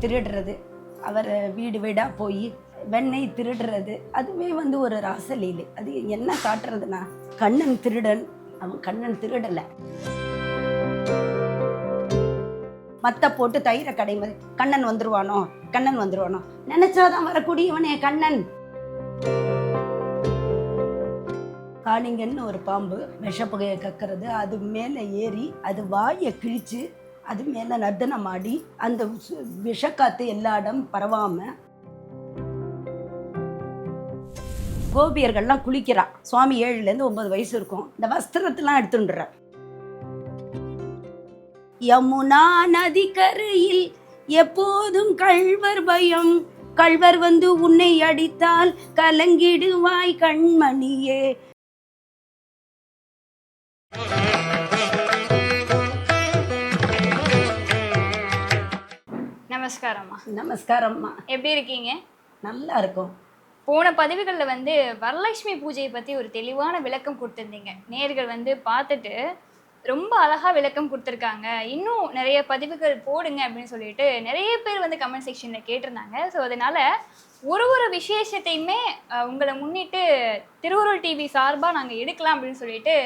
திருடுறது. அவர் வீடு வீடாக போய் வெண்ணெய் திருடுறது. அதுவே வந்து ஒரு ராசலீலை. அது என்ன காட்டுறதுனா கண்ணன் திருடன் அவன் கண்ணன் திருடலை. மத்த போட்டு தயிரை கடைமதி கண்ணன் வந்துருவானோ? கண்ணன் வந்துருவானோ? நினைச்சாதான் வரக்கூடியவனே கண்ணன். காளிங்கன்னு ஒரு பாம்பு விஷப்புகையை கக்கிறது அது மேலே ஏறி அது வாயை கிழிச்சு அது மேலே நர்த்தனம் ஆடி அந்த விஷக்காத்து எல்லா இடம் பரவாமல் கோபியர்கள்லாம் குளிக்கிறா. சுவாமி ஏழுலேருந்து ஒன்பது வயசு இருக்கும். இந்த வஸ்திரத்தெல்லாம் எடுத்துட்டுற யமுனா நதிக்கரையில் எப்போதும் கள்வர் பயம். கழ்வர் வந்து உன்னை அடித்தால் கலங்கிடுவாய் கண்மணியே. நமஸ்காரம்மா. நமஸ்காரம்மா. எப்படி இருக்கீங்க? நல்லா இருக்கும். போன பதிவுகளில் வந்து வரலட்சுமி பூஜையை பற்றி ஒரு தெளிவான விளக்கம் கொடுத்துருந்தீங்க. நேர்கள் வந்து பார்த்துட்டு ரொம்ப அழகாக விளக்கம் கொடுத்துருக்காங்க. இன்னும் நிறைய பதிவுகள் போடுங்க அப்படின்னு சொல்லிட்டு நிறைய பேர் வந்து கமெண்ட் செக்ஷனில் கேட்டிருந்தாங்க. ஸோ அதனால் ஒரு ஒரு விசேஷத்தையுமே உங்களை முன்னிட்டு திருவுருள் டிவி சார்பாக நாங்கள் எடுக்கலாம் அப்படின்னு சொல்லிட்டு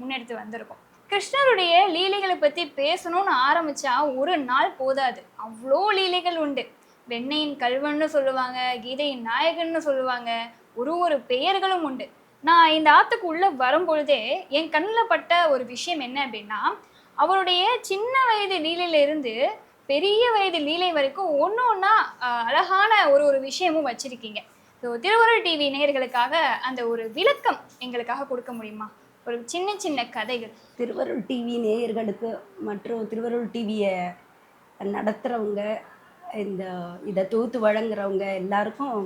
முன்னெடுத்து வந்திருக்கோம். கிருஷ்ணருடைய லீலைகளை பற்றி பேசணும்னு ஆரம்பிச்சா ஒரு நாள் போதாது. அவ்வளோ லீலைகள் உண்டு. வெண்ணையின் கல்வன்னு சொல்லுவாங்க கீதையின் நாயகன்னு சொல்லுவாங்க ஒரு ஒரு பெயர்களும் உண்டு. நான் இந்த ஆத்துக்கு உள்ள வரும்பொழுதே என் கண்ணில் பட்ட ஒரு விஷயம் என்ன அப்படின்னா அவருடைய சின்ன வயது லீலையிலிருந்து பெரிய வயது லீலை வரைக்கும் ஒன்று ஒன்றா அழகான ஒரு ஒரு விஷயமும் வச்சிருக்கீங்க. ஸோ திருவருள் டிவி நேயர்களுக்காக அந்த ஒரு விளக்கம் எங்களுக்காக கொடுக்க முடியுமா? ஒரு சின்ன சின்ன கதைகள். திருவருள் டிவி நேயர்களுக்கு மற்றும் திருவருள் டிவியை நடத்துகிறவங்க இந்த இதை தொகுத்து வழங்குறவங்க எல்லாருக்கும்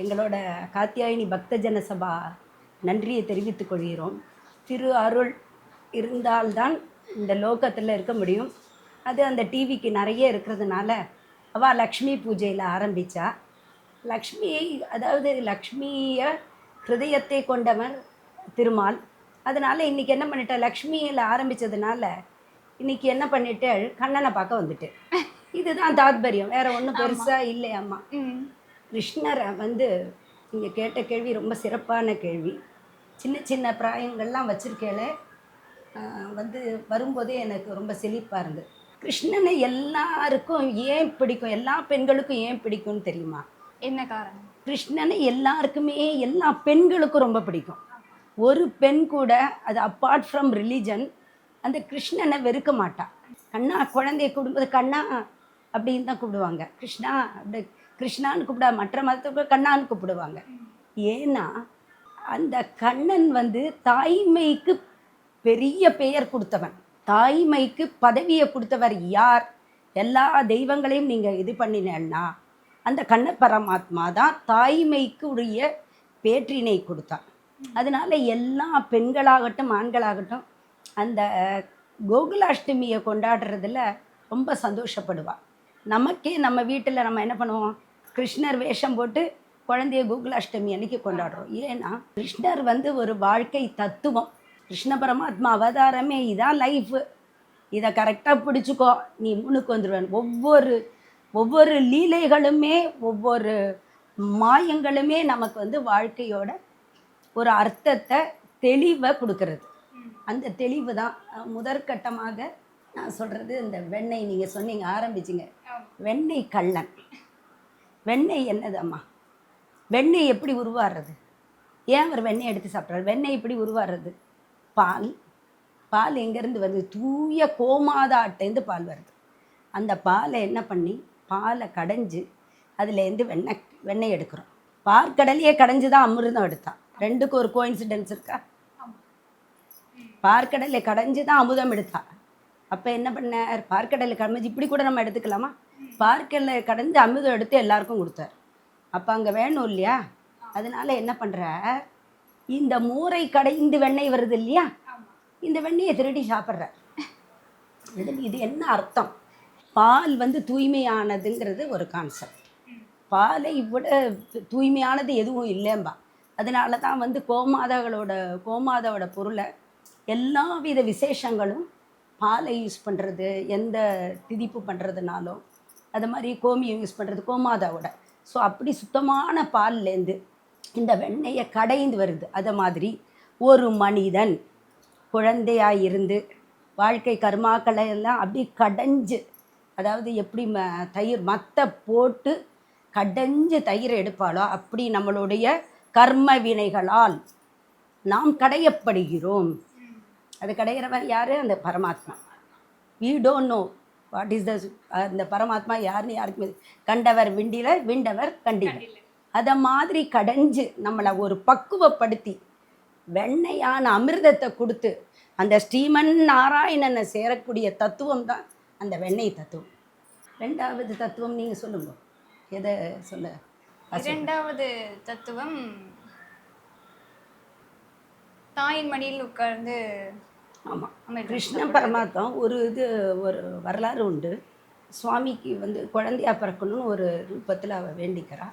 எங்களோட காத்தியாயினி பக்தஜன சபா நன்றியை தெரிவித்துக் கொள்கிறோம். திரு அருள் இருந்தால்தான் இந்த லோகத்தில் இருக்க முடியும். அது அந்த டிவிக்கு நிறைய இருக்கிறதுனால அவள் லக்ஷ்மி பூஜையில் ஆரம்பித்தா லக்ஷ்மியை அதாவது லக்ஷ்மியை ஹிருதயத்தை கொண்டவன் திருமால். அதனால் இன்றைக்கி என்ன பண்ணிட்டேன் லக்ஷ்மியில் ஆரம்பித்ததுனால இன்னைக்கு என்ன பண்ணிட்டு? கண்ணனை பார்க்க வந்துட்டு. இதுதான் தாத்பரியம். வேற ஒன்றும் பெருசாக இல்லையாம்மா. கிருஷ்ணரை வந்து நீங்கள் கேட்ட கேள்வி ரொம்ப சிறப்பான கேள்வி. சின்ன சின்ன பிராயங்கள்லாம் வச்சுருக்கேளே வந்து வரும்போதே எனக்கு ரொம்ப செழிப்பாக இருந்தது. கிருஷ்ணனை எல்லாருக்கும் ஏன் பிடிக்கும்? எல்லா பெண்களுக்கும் ஏன் பிடிக்கும்னு தெரியுமா? என்ன காரணம்? கிருஷ்ணனை எல்லாருக்குமே எல்லா பெண்களுக்கும் ரொம்ப பிடிக்கும். ஒரு பெண் கூட அது அப்பார்ட் ஃப்ரம் ரிலீஜன் அந்த கிருஷ்ணனை வெறுக்க மாட்டாள் கண்ணா குழந்தைய கூப்பிடும்போது கண்ணா அப்படின்னு தான் கூப்பிடுவாங்க. கிருஷ்ணா அப்படி கிருஷ்ணான்னு கூப்பிட மற்ற மதத்துக்கு கண்ணான்னு கூப்பிடுவாங்க. ஏன்னா அந்த கண்ணன் வந்து தாய்மைக்கு பெரிய பெயர் கொடுத்தவன். தாய்மைக்கு பதவியை கொடுத்தவர் யார்? எல்லா தெய்வங்களையும் நீங்கள் இது பண்ணினேன்னா அந்த கண்ண பரமாத்மா தான் தாய்மைக்கு உரிய பேற்றினை கொடுத்தான் அதனால எல்லா பெண்களாகட்டும் ஆண்களாகட்டும் அந்த கோகுலாஷ்டமியை கொண்டாடுறதுல ரொம்ப சந்தோஷப்படுவாள் நமக்கே நம்ம வீட்டில் நம்ம என்ன பண்ணுவோம்? கிருஷ்ணர் வேஷம் போட்டு குழந்தைய கோகுலாஷ்டமி அன்னைக்கு கொண்டாடுறோம். ஏன்னா கிருஷ்ணர் வந்து ஒரு வாழ்க்கை தத்துவம். கிருஷ்ண பரமாத்மா அவதாரமே இதான் லைஃபு இதை கரெக்டாக பிடிச்சிக்கோ நீ முன்னுக்கு வந்துடுவேன் ஒவ்வொரு ஒவ்வொரு லீலைகளுமே ஒவ்வொரு மாயங்களுமே நமக்கு வந்து வாழ்க்கையோட ஒரு அர்த்தத்தை தெளிவை கொடுக்கறது. அந்த தெளிவு தான். முதற்கட்டமாக நான் சொல்கிறது இந்த வெண்ணெய் நீங்கள் சொன்னீங்க ஆரம்பிச்சிங்க. வெண்ணெய் கள்ளன். வெண்ணெய் என்னதம்மா வெண்ணெய் எப்படி உருவாடுறது ஏன் அவர் வெண்ணெய் எடுத்து சாப்பிட்றாரு வெண்ணெய் எப்படி உருவாடுறது பால். பால் எங்கேருந்து வருது? தூய கோமாதாட்டேருந்து பால் வருது. அந்த பாலை என்ன பண்ணி பாலை கடைஞ்சு அதுலேருந்து வெண்ணெய் வெண்ணெய் எடுக்கிறோம். பார்க்கடலையே கடைஞ்சு தான் அமிர்தம் எடுத்தான். ரெண்டுக்கும் ஒரு கோயின்சிடென்ஸ் இருக்கா? பார்க்கடலை கடைஞ்சு தான் அமுதம் எடுத்தா. அப்போ என்ன பண்ணார்? பார்க்கடலை கடைஞ்சி இப்படி கூட நம்ம எடுத்துக்கலாமா? பார்க்கடலை கடைஞ்சு அமுதம் எடுத்து எல்லாருக்கும் கொடுத்தார். அப்போ அங்கே வேணும் இல்லையா? அதனால என்ன பண்ணுறார் இந்த மூரை கடைந்து வெண்ணெய் வருது இல்லையா? இந்த வெண்ணெயை திருடி சாப்பிட்றார். இது இது என்ன அர்த்தம்? பால் வந்து தூய்மையானதுங்கிறது ஒரு கான்செப்ட் பாலை விட தூய்மையானது எதுவும் இல்லைம்பா அதனால தான் வந்து கோமாதாகளோட கோமாதாவோட பொருளை எல்லா வித விசேஷங்களும் பாலை யூஸ் பண்ணுறது எந்த திதிப்பு பண்ணுறதுனாலும் அது மாதிரி கோமியம் யூஸ் பண்ணுறது கோமாதாவோட. ஸோ அப்படி சுத்தமான பால்லேருந்து இந்த வெண்ணெயை கடைந்து வருது. அதை மாதிரி ஒரு மனிதன் குழந்தையாக இருந்து வாழ்க்கை கர்மாக்களை எல்லாம் அப்படி கடைஞ்சு அதாவது எப்படி ம தயிர் மத்தை போட்டு கடைஞ்சு தயிர் எடுப்பாளோ அப்படி நம்மளுடைய கர்ம வினைகளால் நாம் கடையப்படுகிறோம். அது கடையிறவன் யார்? அந்த பரமாத்மா. We don't know what is the அந்த பரமாத்மா யாருன்னு யாருக்குமே கண்டவர் விண்டில விண்டவர் கண்டில. அதை மாதிரி கடைஞ்சு நம்மளை ஒரு பக்குவப்படுத்தி வெண்ணையான அமிர்தத்தை கொடுத்து அந்த ஸ்ரீமன் நாராயணனை சேரக்கூடிய தத்துவம் தான் அந்த வெண்ணெய் தத்துவம். ரெண்டாவது தத்துவம் நீங்கள் சொல்லுங்க. எதை சொல்ல? இரண்டாவது தத்துவம் தாயின் மடியில் உட்கார்ந்து ஆமாம் கிருஷ்ண பரமாத்மா ஒரு இது ஒரு வரலாறு உண்டு. சுவாமிக்கு வந்து குழந்தையா பிறக்கணும்னு ஒரு ரூபத்தில் அவள் வேண்டிக்கிறா.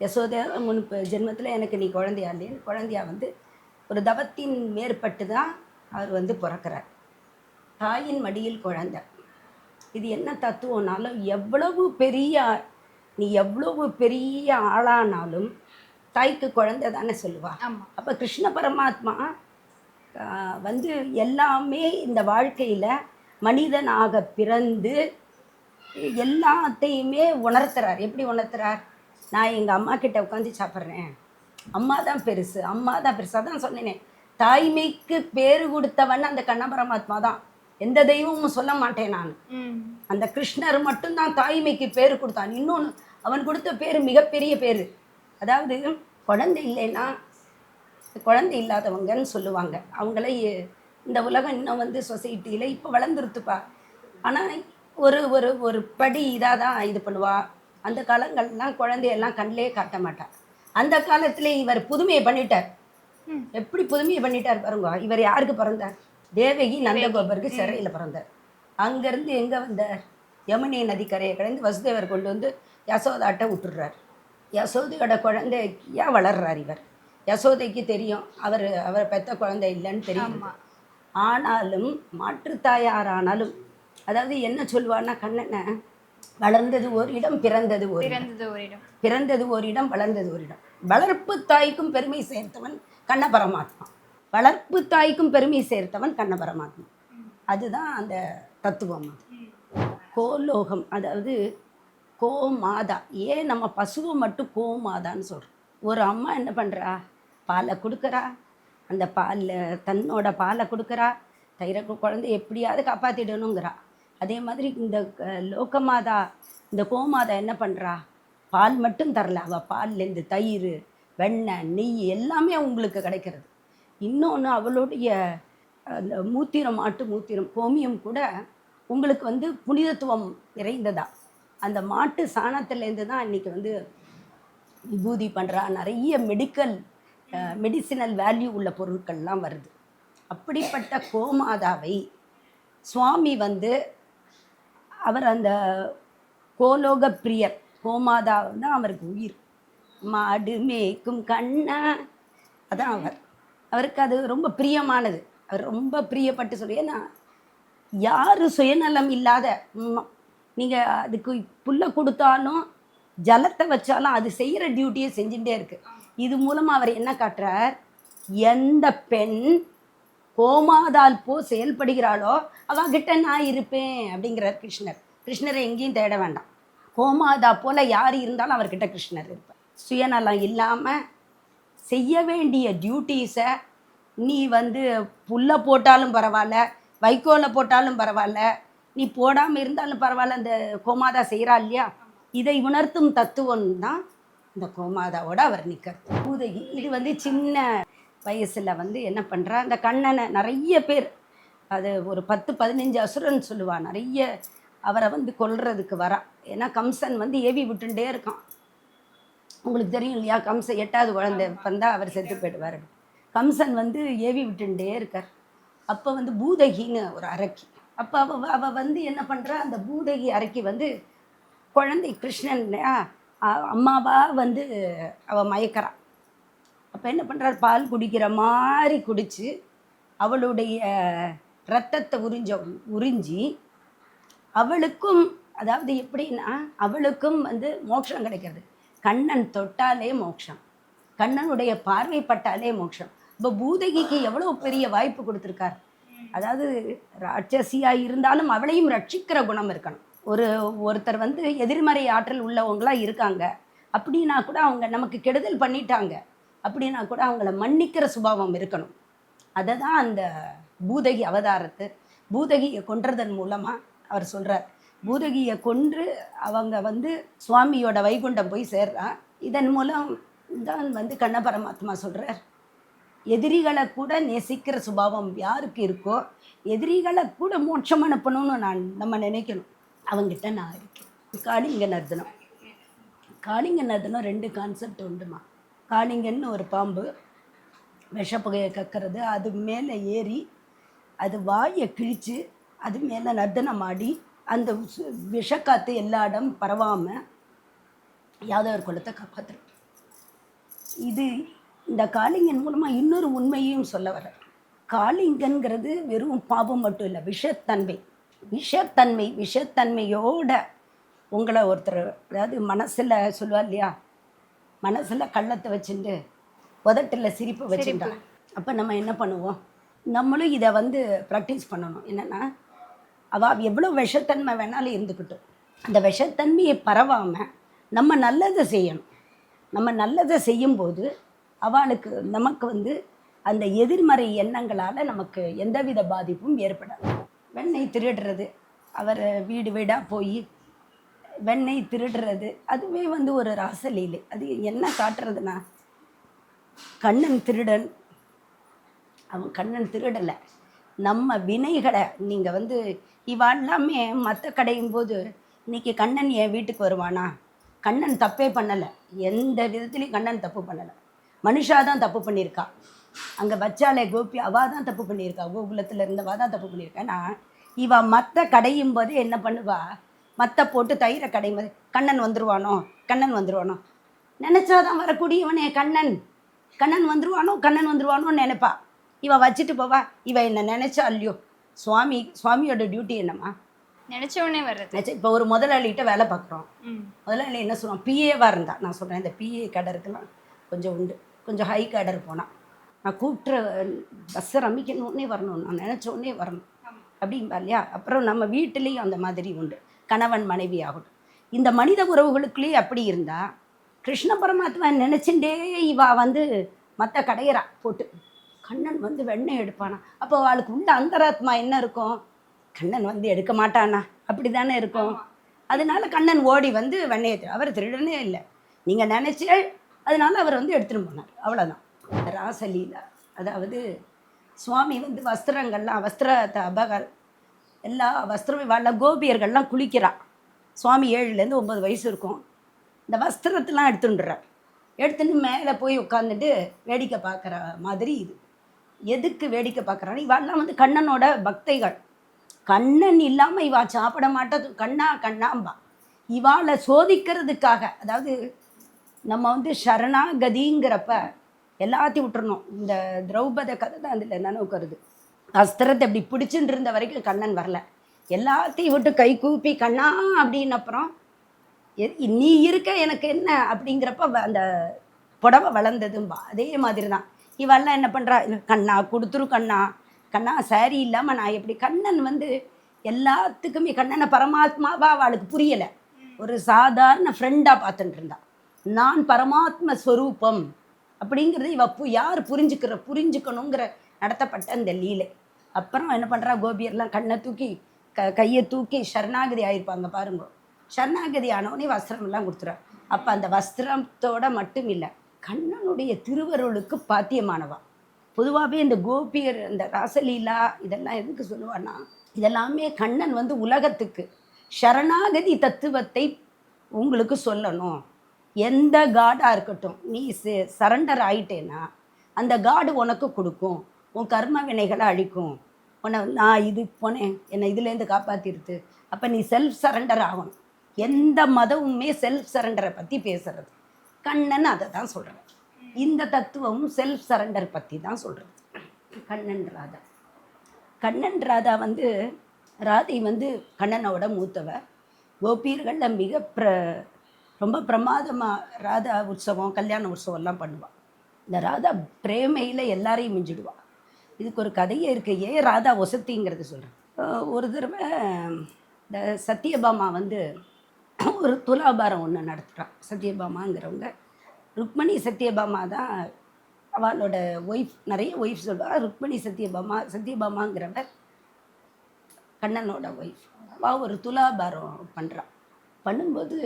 யசோதா முன்பு ஜென்மத்தில் எனக்கு நீ குழந்தையா இல்லைன்னு குழந்தையா வந்து ஒரு தவத்தின் மேற்பட்டு தான் அவர் வந்து பிறக்கிறார். தாயின் மடியில் குழந்தை. இது என்ன தத்துவம்னாலும் எவ்வளவு பெரிய நீ எவ்வளவு பெரிய ஆளானாலும் தாய்க்கு குழந்தை தானே சொல்லுவா. அப்போ கிருஷ்ண பரமாத்மா வந்து எல்லாமே இந்த வாழ்க்கையில் மனிதனாக பிறந்து எல்லாத்தையுமே உணர்த்துறார். எப்படி உணர்த்துறார்? நான் எங்கள் அம்மா கிட்ட உட்காந்து சாப்பிட்றேன். அம்மா தான் பெருசு அம்மா தான் பெருசு. அதான் சொன்னேனே தாய்மைக்கு பேர் கொடுத்தவன் அந்த கண்ண பரமாத்மா தான். எந்த தெய்வமும் சொல்ல மாட்டேன் நான். அந்த கிருஷ்ணர் மட்டும்தான் தாய்மைக்கு பேர் கொடுத்தான். இன்னொன்று அவன் கொடுத்த பேர் மிகப்பெரிய பேர். அதாவது குழந்தை இல்லைன்னா குழந்தை இல்லாதவங்கன்னு சொல்லுவாங்க. அவங்கள இந்த உலகம் இன்னும் வந்து சொசைட்டியில் இப்போ வளர்ந்துருத்துப்பா. ஆனால் ஒரு ஒரு ஒரு படி இதாக தான் இது பண்ணுவா. அந்த காலங்கள்லாம் குழந்தையெல்லாம் கண்ணிலே காட்ட மாட்டா. அந்த காலத்திலே இவர் புதுமையை பண்ணிட்டார். எப்படி புதுமையை பண்ணிட்டார் பாருங்க. இவர் யாருக்கு பிறந்தார்? தேவகி நந்தகோபருக்கு சிறையில் பிறந்தார். அங்கேருந்து எங்கே வந்தார்? யமுனை நதிக்கரையை கடந்து வசுதேவர் கொண்டு வந்து யசோதாட்ட விட்டுடுறார். யசோதையோட குழந்தையா வளர்றார் இவர். யசோதைக்கு தெரியும். அவர் அவர் பெத்த குழந்தை இல்லைன்னு தெரியும் ஆனாலும் மாற்றுத்தாயாரானாலும் அதாவது என்ன சொல்லுவான்னா கண்ணனை வளர்ந்தது ஒரு இடம் பிறந்தது ஒரு இடம். பிறந்தது ஒரு இடம். பிறந்தது ஒரு இடம் வளர்ந்தது ஒரு இடம். வளர்ப்பு தாய்க்கும் பெருமை சேர்த்தவன் கண்ண பரமாத்மா. வளர்ப்பு தாய்க்கும் பெருமை சேர்த்தவன் கண்ண பரமாத்மா அதுதான் அந்த தத்துவம் அது. கோலோகம் அதாவது கோமாதா. ஏன் நம்ம பசுவை மட்டும் கோமாதான்னு சொல்கிறோம் ஒரு அம்மா என்ன பண்ணுறா பாலை கொடுக்குறா. அந்த பாலில் தன்னோட பாலை கொடுக்குறா. தயிரை குழந்தை எப்படியாவது காப்பாற்றிடணுங்கிறா அதே மாதிரி இந்த லோகமாதா இந்த கோமாதா என்ன பண்ணுறா பால் மட்டும் தரல. அவள் பால்லேருந்து தயிர் வெண்ணெய் நெய் எல்லாமே உங்களுக்கு கிடைக்கிறது. இன்னொன்று அவளுடைய அந்த மூத்திரம் மாட்டு மூத்திரம் கோமியம் கூட உங்களுக்கு வந்து புனிதத்துவம் நிறைந்ததா? அந்த மாட்டு சாணத்துலேருந்து தான் இன்னைக்கு வந்து விபூதி பண்ணுறா நிறைய மெடிக்கல் மெடிசினல் வேல்யூ உள்ள பொருட்கள்லாம் வருது. அப்படிப்பட்ட கோமாதாவை சுவாமி வந்து அவர் அந்த கோலோக பிரியர் கோமாதா தான் அவருக்கு உயிர். மாடு மேய்க்கும் கண்ணா அதான் அவர். அவருக்கு அது ரொம்ப பிரியமானது. அவர் ரொம்ப பிரியப்பட்டு சொல்லி ஏன்னா யார் சுயநலம் இல்லாத நீங்கள் அதுக்கு புல்லை கொடுத்தாலும் ஜலத்தை வச்சாலும் அது செய்கிற டியூட்டியை செஞ்சுட்டே இருக்குது இது மூலமாக அவர் என்ன காட்டுறார்? எந்த பெண் கோமாதால் போ செயல்படுகிறாளோ அவகிட்ட நான் இருப்பேன் அப்படிங்கிறார் கிருஷ்ணர். கிருஷ்ணரை எங்கேயும் தேட வேண்டாம். கோமாதா போல் யார் இருந்தாலும் அவர்கிட்ட கிருஷ்ணர் இருப்பார். சுயநலம் இல்லாமல் செய்ய வேண்டிய டியூட்டீஸை நீ வந்து புல்லை போட்டாலும் பரவாயில்ல வைக்கோலை போட்டாலும் பரவாயில்ல நீ போடாமல் இருந்தாலும் பரவாயில்ல அந்த கோமாதா செய்கிறா இல்லையா? இதை உணர்த்தும் தத்துவம் தான் இந்த கோமாதாவோட அவர் நிற்கிறது பூதகி இது வந்து சின்ன வயசில் வந்து என்ன பண்ணுறா அந்த கண்ணனை நிறைய பேர் அது ஒரு பத்து பதினஞ்சு அசுரன் சொல்லுவாள் நிறைய அவரை வந்து கொல்றதுக்கு வரா. ஏன்னா கம்சன் வந்து ஏவி விட்டுட்டே இருக்கான். உங்களுக்கு தெரியும் இல்லையா? கம்சன் எட்டாவது குழந்தை வந்தால் அவர் செத்து போயிடுவார். கம்சன் வந்து ஏவி விட்டுட்டே இருக்கார். அப்போ வந்து பூதகின்னு ஒரு அரக்கி. அப்போ அவ அவ வந்து என்ன பண்ணுறா அந்த பூதகி அரக்கி வந்து குழந்தை கிருஷ்ணன் அம்மாவா வந்து அவ மயக்கிறா. அப்போ என்ன பண்ணுறார் பால் குடிக்கிற மாதிரி குடிச்சு அவளுடைய ரத்தத்தை உறிஞ்ச உறிஞ்சி அவளுக்கும் அதாவது எப்படின்னா அவளுக்கும் வந்து மோட்சம் கிடைக்கிறது. கண்ணன் தொட்டாலே மோட்சம். கண்ணனுடைய பார்வைப்பட்டாலே மோட்சம். இப்போ பூதகிக்கு எவ்வளோ பெரிய வாய்ப்பு கொடுத்துருக்கார்? அதாவது ராட்சசியாக இருந்தாலும் அவளையும் ரட்சிக்கிற குணம் இருக்கணும். ஒரு ஒருத்தர் வந்து எதிர்மறை ஆற்றல் உள்ளவங்களாக இருக்காங்க. அப்படின்னா கூட அவங்க நமக்கு கெடுதல் பண்ணிட்டாங்க. அப்படின்னா கூட அவங்கள மன்னிக்கிற சுபாவம் இருக்கணும். அதை தான் அந்த பூதகி அவதாரத்து. பூதகியை கொன்றதன் மூலமாக அவர் சொல்கிறார் பூதகியை கொன்று அவங்க வந்து சுவாமியோட வைகுண்டம் போய் சேர்றான். இதன் மூலம் தான் வந்து கண்ண பரமாத்மா சொல்கிறார் எதிரிகளை கூட நேசிக்கிற சுபாவம் யாருக்கு இருக்கோ எதிரிகளை கூட மோட்சம் அனுப்பணும்னு நான் நம்ம நினைக்கணும். அவங்ககிட்ட நான் இருக்கேன். காளிங்க நர்தனம். காளிங்க நர்தனம் ரெண்டு கான்செப்ட் உண்டுமா? காளிங்கன்னு ஒரு பாம்பு விஷப்புகையை கக்கிறது அது மேலே ஏறி அது வாயை கிழித்து அது மேலே நர்த்தனம் ஆடி அந்த விஷக்காத்து எல்லா இடம் பரவாமல் யாதவர் குலத்தை காப்பாற்றுறது இது இந்த காளிங்கன் மூலமாக இன்னொரு உண்மையையும் சொல்ல வர காளிங்கன்கிறது வெறும் பாவம் மட்டும் இல்லை விஷத்தன்மை. விஷத்தன்மை விஷத்தன்மையோட உங்களை ஒருத்தர் அதாவது மனசில் சொல்லுவார் இல்லையா? மனசில் கள்ளத்தை வச்சுட்டு உதட்டில் சிரிப்பு வச்சுட்டா அப்போ நம்ம என்ன பண்ணுவோம்? நம்மளும் இதை வந்து ப்ராக்டிஸ் பண்ணணும். என்னென்னா அவள் எவ்வளோ விஷத்தன்மை வேணாலும் இருந்துக்கிட்டோம் அந்த விஷத்தன்மையை பரவாமல் நம்ம நல்லதை செய்யணும். நம்ம நல்லதை செய்யும்போது அவளுக்கு நமக்கு வந்து அந்த எதிர்மறை எண்ணங்களால் நமக்கு எந்தவித பாதிப்பும் ஏற்படாது. வெண்ணெய் திருடுறது அவர் வீடு வீடாக போய் வெண்ணெய் திருடுறது அதுவே வந்து ஒரு ராசலீலை. அது என்ன காட்டுறதுனா கண்ணன் திருடன் அவன் கண்ணன் திருடலை. நம்ம வினைகளை நீங்கள் வந்து இவ எல்லாமே மற்ற கடையும் போது இன்னைக்கு கண்ணன் என் வீட்டுக்கு வருவானா? கண்ணன் தப்பே பண்ணலை. எந்த விதத்துலையும் கண்ணன் தப்பு பண்ணலை. மனுஷா தான் தப்பு பண்ணியிருக்கா. அங்கே வச்சாலே கோபி அவா தான் தப்பு பண்ணியிருக்கா. கோகுலத்தில் இருந்தவா தான் தப்பு பண்ணியிருக்கா. நான் இவ மற்ற கடையும் போது என்ன பண்ணுவா? மற்ற போட்டு தயிரை கடையும் போது கண்ணன் வந்துடுவானோ கண்ணன் வந்துருவானோ? நினச்சாதான் வரக்கூடியவனே கண்ணன். கண்ணன் வந்துடுவானோ கண்ணன் வந்துடுவானோன்னு நினைப்பா. இவள் வச்சுட்டு போவா. இவ என்ன நினைச்சா? இல்லையோ சுவாமி சுவாமியோட டியூட்டி என்னம்மா? நினைச்ச உடனே வர்றது. இப்போ ஒரு முதலாளிகிட்ட வேலை பார்க்குறோம் முதலாளி என்ன சொல்லுவான் பிஏவாக இருந்தா நான் சொல்கிறேன் இந்த பிஏ கடருக்கெல்லாம் கொஞ்சம் உண்டு. கொஞ்சம் ஹை கடர் போனான் நான் கூப்பிட்ற பஸ்ஸை ரமிக்கணுன்னே வரணும். நான் நினச்ச உடனே வரணும். அப்படிம்பா இல்லையா? அப்புறம் நம்ம வீட்டிலையும் அந்த மாதிரி உண்டு. கணவன் மனைவி ஆகட்டும் இந்த மனித உறவுகளுக்குள்ளேயே அப்படி இருந்தா கிருஷ்ண பரமாத்மா நினச்சிண்டே இவா வந்து மற்ற கடையிறா போட்டு. கண்ணன் வந்து வெண்ணெய் எடுப்பானா? அப்போ அவளுக்கு உள்ள அந்தராத்மா என்ன இருக்கும்? கண்ணன் வந்து எடுக்க மாட்டானா? அப்படி தானே இருக்கும் அதனால கண்ணன் ஓடி வந்து வெண்ணெயை அவர் திருடனே இல்லை. நீங்கள் நினச்சி அதனால அவர் வந்து எடுத்துன்னு போனார். அவ்வளோதான் ராசலீலா அதாவது சுவாமி வந்து வஸ்திரங்கள்லாம் வஸ்திரத்தை அபகர் எல்லா வஸ்திரம் வாழ கோபியர்கள்லாம் குளிக்கிறா. சுவாமி ஏழுலேருந்து ஒம்பது வயசு இருக்கும். இந்த வஸ்திரத்தெல்லாம் எடுத்துட்டுறார் எடுத்துன்னு மேலே போய் உட்காந்துட்டு வேடிக்கை பார்க்குற மாதிரி இது. எதுக்கு வேடிக்கை பார்க்குறாங்க இவெல்லாம் வந்து கண்ணனோட பக்தைகள். கண்ணன் இல்லாமல் இவா சாப்பிட மாட்டது. கண்ணா கண்ணாம்பா. இவாளை சோதிக்கிறதுக்காக அதாவது நம்ம வந்து சரணாகதிங்கிறப்ப எல்லாத்தையும் விட்டுறணும். இந்த திரௌபத கதை தான் அதில் நினைவுக்கிறது அஸ்திரத்தை இப்படி பிடிச்சுட்டு இருந்த வரைக்கும் கண்ணன் வரல. எல்லாத்தையும் விட்டு கை கூப்பி கண்ணா அப்படின்னு அப்புறம் எ- நீ இருக்க எனக்கு என்ன? அப்படிங்கிறப்ப வ- அந்த புடவை வளர்ந்ததும்பா. அதே மாதிரி தான் இவெல்லாம் என்ன பண்ணுறா கண்ணா கொடுத்துரு கண்ணா. கண்ணா சாரி இல்லாமல் நான் எப்படி கண்ணன் வந்து எல்லாத்துக்குமே கண்ணனை பரமாத்மாவா அவளுக்கு புரியலை. ஒரு சாதாரண ஃப்ரெண்டாக பார்த்துட்டு இருந்தா. நான் பரமாத்ம ஸ்வரூபம் அப்படிங்கிறது இவ யார் புரிஞ்சுக்கிற புரிஞ்சுக்கணுங்கிற நடத்தப்பட்ட அந்த லீலை. அப்புறம் என்ன பண்ணுறா கோபியர்லாம் கண்ணை தூக்கி க கையை தூக்கி சரணாகதி ஆயிருப்பாங்க பாருங்க. சரணாகதி ஆனவனே வஸ்திரம்லாம் கொடுத்துறா. அப்போ அந்த வஸ்திரத்தோட மட்டும் இல்லை. கண்ணனுடைய திருவருளுக்கு பாத்தியமானவா? பொதுவாகவே இந்த கோபியர் இந்த ராசலீலா இதெல்லாம் எதுக்கு சொல்லுவான்னா இதெல்லாமே கண்ணன் வந்து உலகத்துக்கு சரணாகதி தத்துவத்தை உங்களுக்கு சொல்லணும். எந்த காடாக இருக்கட்டும் நீ சரண்டர் ஆயிட்டேன்னா அந்த காடு உனக்கு கொடுக்கும். உன் கர்ம வினைகளை அழிக்கும். உன்னை நான் இது போனேன் என்னை இதுலேருந்து காப்பாற்றிடுது அப்போ நீ செல்ஃப் சரண்டர் ஆகணும். எந்த மதமுமே செல்ஃப் சரண்டரை பற்றி பேசுறது கண்ணன் அதை தான் சொல்கிறார் இந்த தத்துவமும் செல்ஃப் சரண்டர் பற்றி தான் சொல்கிறது கண்ணன் ராதா. கண்ணன் ராதா வந்து ராதை வந்து கண்ணனோட மூத்தவ. கோபியர்களில் மிக பிர ரொம்ப பிரமாதமாக ராதா உற்சவம் கல்யாண உற்சவம்லாம் பண்ணுவாள் இந்த ராதா பிரேமையில் எல்லாரையும் மிஞ்சிடுவாள் இதுக்கு ஒரு கதையே இருக்குது ஏன் ராதா ஒசத்திங்கிறது சொல்கிறேன் ஒரு தடவை இந்த சத்யபாமா வந்து ஒரு துலாபாரம் ஒன்று நடத்துகிறான் சத்யபாமாங்கிறவங்க. ருக்மணி சத்யபாமா தான் அவளோட ஒய்ஃப் நிறைய ஒய்ஃப் சொல்லுவாள் ருக்மணி சத்யபாமா சத்யபாமாங்கிறவர் கண்ணனோட ஒய்ஃப் அவள் ஒரு துலாபாரம் பண்ணுறான் பண்ணும்போது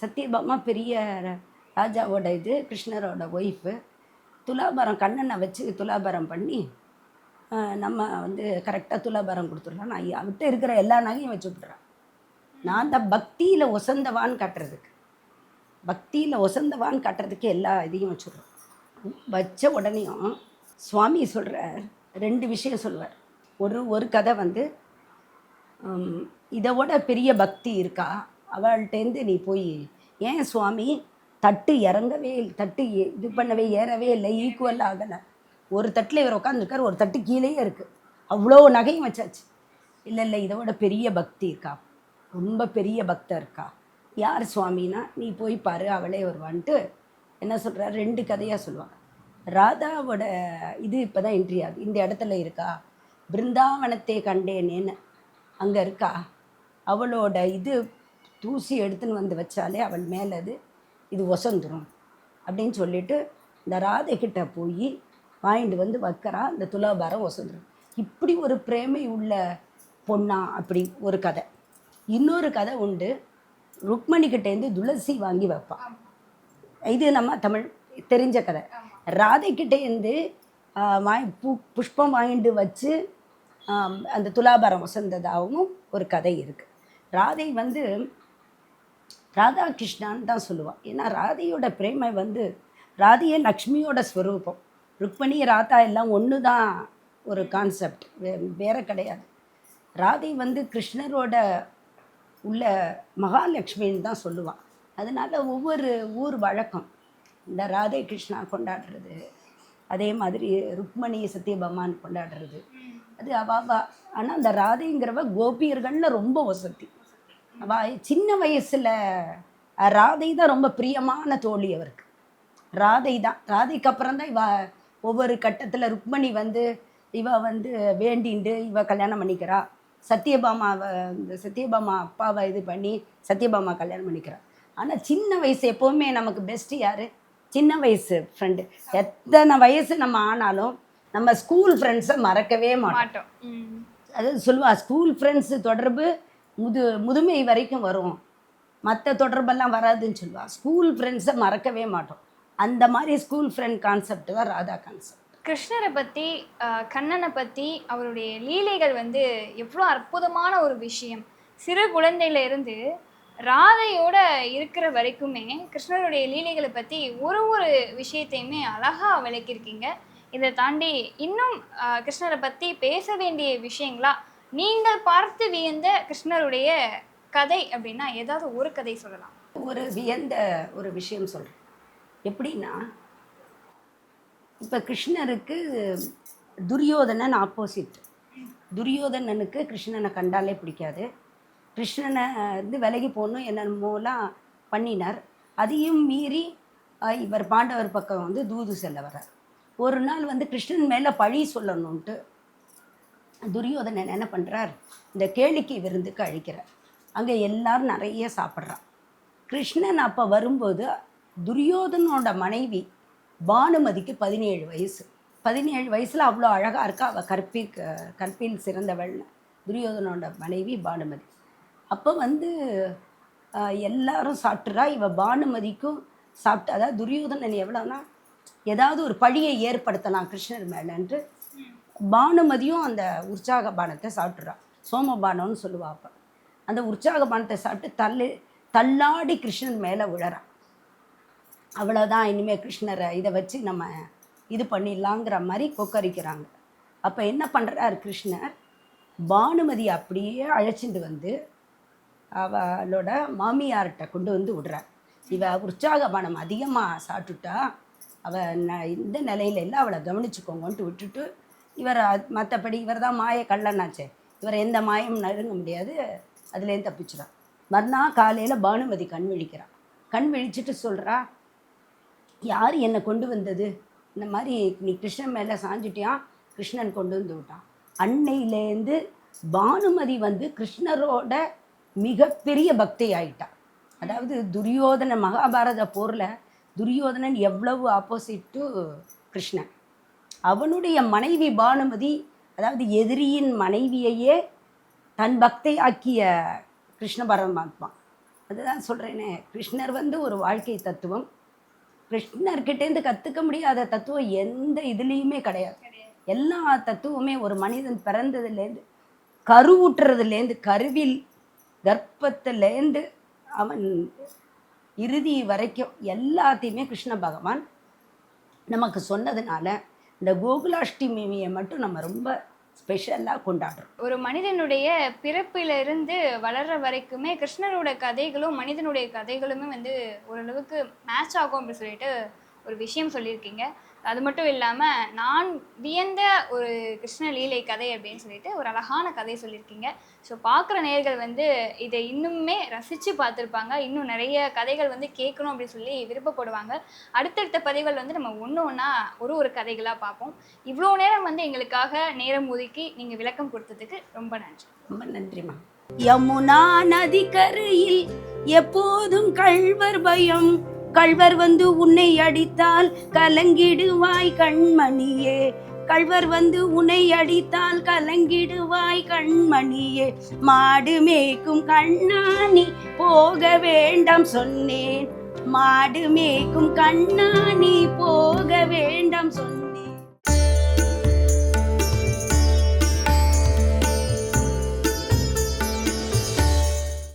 சத்யபாமா பெரிய ராஜாவோட இது கிருஷ்ணரோட ஒய்ஃபு துலாபாரம் கண்ணனை வச்சு துலாபாரம் பண்ணி நம்ம வந்து கரெக்டாக துலாபாரம் கொடுத்துடலாம் நான் அவர்கிட்ட இருக்கிற எல்லா நகையும் வச்சு விட்றான் நான் தான் பக்தியில் ஒசந்தவான்னு காட்டுறதுக்கு. பக்தியில் ஒசந்தவான்னு காட்டுறதுக்கு எல்லா இதையும் வச்சுருவோம் வச்ச உடனேயும் சுவாமி சொல்கிற ரெண்டு விஷயம் சொல்லுவார். ஒரு ஒரு கதை வந்து இதோட இதை விட பெரிய பக்தி இருக்கா? அவள்கிட்டேருந்து நீ போய் ஏன் சுவாமி? தட்டு இறங்கவே இல்லை தட்டு இது பண்ணவே ஏறவே இல்லை ஈக்குவல் ஆகலை. ஒரு தட்டில் இவர் உட்காந்துருக்கார் ஒரு தட்டு கீழேயே இருக்குது அவ்வளோ நகையும் வச்சாச்சு. இல்லை இல்லை இதோட பெரிய பக்தி இருக்கா? ரொம்ப பெரிய பக்தர் இருக்கா? யார் சுவாமினா நீ போய் பாரு அவளே வருவான்ட்டு என்ன சொல்கிறார் ரெண்டு கதையாக சொல்லுவாங்க. ராதாவோட இது இப்போ தான் என்ட்ரி ஆகுது. இந்த இடத்துல இருக்கா? பிருந்தாவனத்தை கண்டேனேன்னு. அங்கே இருக்கா? அவளோட இது தூசி எடுத்துன்னு வந்து வச்சாலே அவள் மேலே அது இது ஒசந்துரும். அப்படின்னு சொல்லிட்டு இந்த ராதை போய் வாங்கிட்டு வந்து வைக்கிறா இந்த துலாபாரம் ஒசந்துரும். இப்படி ஒரு பிரேமை உள்ள பொண்ணா அப்படி ஒரு கதை. இன்னொரு கதை உண்டு. ருக்மணிக்கிட்டேருந்து துளசி வாங்கி வைப்பான் இது நம்ம தமிழ் தெரிஞ்ச கதை. ராதைக்கிட்டேருந்து வாங்கி பூ புஷ்பம் வாங்கிட்டு வச்சு அந்த துலாபாரம் வசந்ததாகவும் ஒரு கதை இருக்குது ராதை வந்து ராதாகிருஷ்ணான்னு தான் சொல்லுவாள் ஏன்னா ராதையோட பிரேமை வந்து ராதையே லக்ஷ்மியோட ஸ்வரூபம். ருக்மணி ராதா எல்லாம் ஒன்று தான் ஒரு கான்செப்ட் வே வேறு கிடையாது. ராதை வந்து கிருஷ்ணரோட உள்ள மகாலட்சுமின்னு தான் சொல்லுவாள் அதனால் ஒவ்வொரு ஊர் வழக்கம். இந்த ராதே கிருஷ்ணா கொண்டாடுறது அதே மாதிரி ருக்மணி சத்யபமான் கொண்டாடுறது. அது அவாவா. ஆனால் அந்த ராதைங்கிறவ கோபியர்களில் ரொம்ப வசதி. அவா சின்ன வயசில் ராதை தான் ரொம்ப பிரியமான தோழி அவருக்கு. ராதை தான். ராதைக்கு அப்புறம் தான் இவ ஒவ்வொரு கட்டத்தில் ருக்மணி வந்து இவ வந்து வேண்டிண்டு இவ கல்யாணம் பண்ணிக்கிறா. சத்யபாமாவை இந்த சத்யபாமா அப்பாவை இது பண்ணி சத்யபாமா கல்யாணம் பண்ணிக்கிறா ஆனால் சின்ன வயசு எப்போவுமே நமக்கு பெஸ்ட்டு யார்? சின்ன வயசு ஃப்ரெண்டு எத்தனை வயசு நம்ம ஆனாலும் நம்ம ஸ்கூல் ஃப்ரெண்ட்ஸை மறக்கவே மாட்டோம். அதாவது சொல்லுவா ஸ்கூல் ஃப்ரெண்ட்ஸு தொடர்பு முது முதுமை வரைக்கும் வரும். மற்ற தொடர்பெல்லாம் வராதுன்னு சொல்லுவா. ஸ்கூல் ஃப்ரெண்ட்ஸை மறக்கவே மாட்டோம். அந்த மாதிரி ஸ்கூல் ஃப்ரெண்ட் கான்செப்ட் தான் ராதா கான்செப்ட் கிருஷ்ணரை பற்றி கண்ணனை பற்றி அவருடைய லீலைகள் வந்து எவ்வளோ அற்புதமான ஒரு விஷயம். சிறு குழந்தையில இருந்து ராதையோட இருக்கிற வரைக்குமே கிருஷ்ணருடைய லீலைகளை பற்றி ஒரு ஒரு விஷயத்தையுமே அழகாக விளக்கியிருக்கீங்க. இதை தாண்டி இன்னும் கிருஷ்ணரை பற்றி பேச வேண்டிய விஷயங்களா? நீங்கள் பார்த்து வியந்த கிருஷ்ணருடைய கதை அப்படின்னா ஏதாவது ஒரு கதை சொல்லலாம். ஒரு வியந்த ஒரு விஷயம் சொல்கிறேன் எப்படின்னா இப்போ கிருஷ்ணருக்கு துரியோதனன் ஆப்போசிட் துரியோதனனுக்கு கிருஷ்ணனை கண்டாலே பிடிக்காது. கிருஷ்ணனை வந்து விலகி போகணும் என்னென்னமோலாம் பண்ணினார். அதையும் மீறி இவர் பாண்டவர் பக்கம் வந்து தூது செல்ல வர்றார். ஒரு நாள் வந்து கிருஷ்ணன் மேலே பழி சொல்லணுன்ட்டு துரியோதனன் என்ன பண்ணுறார் இந்த கேளிக்கை விருந்துக்கு அழிக்கிறார். அங்கே எல்லாரும் நிறைய சாப்பிட்றான். கிருஷ்ணன் அப்போ வரும்போது துரியோதனோட மனைவி பானுமதிக்கு பதினேழு வயசு. பதினேழு வயசில் அவ்வளோ அழகாக இருக்கா? அவள் கற்பி கற்பின் சிறந்தவள்னு துரியோதனோட மனைவி பானுமதி. அப்போ வந்து எல்லாரும் சாப்பிட்றா இவ பானுமதிக்கும் சாப்பிட்டு அதாவது துரியோதனன் எவ்வளோனா ஏதாவது ஒரு பழியை ஏற்படுத்தலாம் கிருஷ்ணர் மேலன்ட்டு பானுமதியும் அந்த உற்சாக பானத்தை சாப்பிட்றா சோமபானம்னு சொல்லுவா அப்போ. அந்த உற்சாக பானத்தை சாப்பிட்டு தள்ளு தள்ளாடி கிருஷ்ணன் மேலே விழறான் அவ்வளோதான் இனிமேல் கிருஷ்ணரை இதை வச்சு நம்ம இது பண்ணிடலாங்கிற மாதிரி கொக்கரிக்கிறாங்க. அப்போ என்ன பண்ணுறாரு கிருஷ்ணர்? பானுமதி அப்படியே அழைச்சிட்டு வந்து அவளோட மாமியார்கிட்ட கொண்டு வந்து விடுறார். இவ உற்சாக பானம் அதிகமாக சாப்பிட்டுட்டா அவள் ந இந்த நிலையில இல்லை அவளை கவனிச்சுக்கோங்கன்ட்டு விட்டுட்டு இவர் மற்றபடி இவர் தான் மாய கள்ளனாச்சே இவர் எந்த மாயம் நடுங்க முடியாது அதுலேருந்து தப்பிச்சிடும் மறுநாள் காலையில் பானுமதி கண் விழிக்கிறான் கண் விழிச்சிட்டு சொல்கிறா யார் என்னை கொண்டு வந்தது? இந்த மாதிரி நீ கிருஷ்ணன் மேலே சாஞ்சிட்டியான் கிருஷ்ணன் கொண்டு வந்து விட்டான். அன்னையிலேருந்து பானுமதி வந்து கிருஷ்ணரோட மிகப்பெரிய பக்தி ஆயிட்டா அதாவது துரியோதன மகாபாரத போரில் துரியோதனன் எவ்வளவு ஆப்போசிட் டு கிருஷ்ணன். அவனுடைய மனைவி பானுமதி அதாவது எதிரியின் மனைவியையே தன் பக்தை ஆக்கிய கிருஷ்ண பரமாத்மா. அதுதான் சொல்கிறேனே கிருஷ்ணர் வந்து ஒரு வாழ்க்கை தத்துவம். கிருஷ்ணர்கிட்டேருந்து கற்றுக்க முடியாத தத்துவம் எந்த இதுலேயுமே கிடையாது. எல்லா தத்துவமே ஒரு மனிதன் பிறந்ததுலேருந்து கருவுட்டுறதுலேருந்து கருவில் கர்ப்பத்துலேருந்து அவன் இறுதி வரைக்கும் எல்லாத்தையுமே கிருஷ்ண பகவான் நமக்கு சொன்னதுனால இந்த கோகுலாஷ்டமியை மட்டும் நம்ம ரொம்ப ஸ்பெஷலாக கொண்டாடுறோம். ஒரு மனிதனுடைய பிறப்பிலிருந்து வளர்ற வரைக்குமே கிருஷ்ணரோட கதைகளும் மனிதனுடைய கதைகளுமே வந்து ஓரளவுக்கு மேட்ச் ஆகும் அப்படின்னு சொல்லிட்டு ஒரு விஷயம் சொல்லியிருக்கீங்க. அது மட்டும் இல்லாமல் நான் வியந்த ஒரு கிருஷ்ண லீலை கதை அப்படின்னு சொல்லிட்டு ஒரு அழகான கதை சொல்லியிருக்கீங்க. ஸோ பார்க்குற நேர்கள் வந்து இதை இன்னுமே ரசித்து பார்த்துருப்பாங்க. இன்னும் நிறைய கதைகள் வந்து கேட்கணும் அப்படின்னு சொல்லி விருப்பப்படுவாங்க. அடுத்தடுத்த பதிவுகள் வந்து நம்ம ஒன்று ஒன்றா ஒரு ஒரு கதைகளாக பார்ப்போம். இவ்வளோ நேரம் வந்து எங்களுக்காக நேரம் ஒதுக்கி நீங்கள் விளக்கம் கொடுத்ததுக்கு ரொம்ப நன்றி. ரொம்ப நன்றிம்மா யமுனா நதிக்கரையில் எப்போதும் கள்வர் பயம். கள்வர் வந்து உன்னை அடித்தால் கலங்கிடுவாய் கண்மணியே. கள்வர் வந்து உன்னை அடித்தால் கலங்கிடுவாய் கண்மணியே. மாடு மேய்க்கும் கண்ணாணி போக வேண்டாம் சொன்னேன். மாடு மேய்க்கும் கண்ணாணி சொன்னேன்.